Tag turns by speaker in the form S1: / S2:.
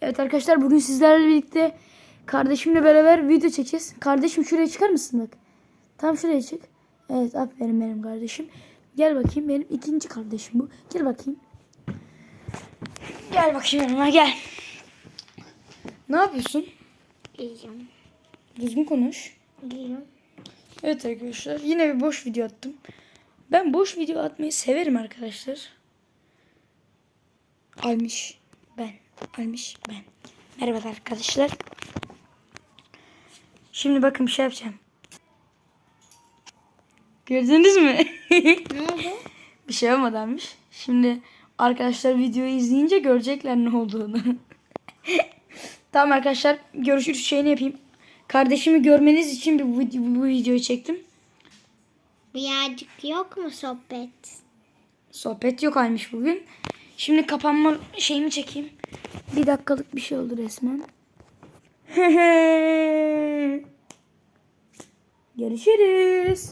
S1: Evet arkadaşlar bugün sizlerle birlikte kardeşimle beraber video çekeceğiz. Kardeşim şuraya çıkar mısın bak? Tam şuraya çık. Evet aferin benim kardeşim. Gel bakayım benim ikinci kardeşim bu. Gel bakayım. Gel bakayım yanıma gel. Ne yapıyorsun?
S2: İyiyim.
S1: Düzgün konuş.
S2: İyiyim.
S1: Evet arkadaşlar yine bir boş video attım. Ben boş video atmayı severim arkadaşlar. Almış ben. Almış ben. Merhaba arkadaşlar. Şimdi bakın bir şey yapacağım. Gördünüz mü?
S2: Ne oldu?
S1: bir şey olmadanmış. Şimdi arkadaşlar videoyu izleyince görecekler ne olduğunu. tamam arkadaşlar görüşürüz şeyini yapayım. Kardeşimi görmeniz için bir video, bu videoyu çektim.
S2: Birazcık yok mu sohbet?
S1: Sohbet yok aymış bugün. Şimdi kapanma şeyimi çekeyim. Bir dakikalık bir şey oldu resmen. Görüşürüz.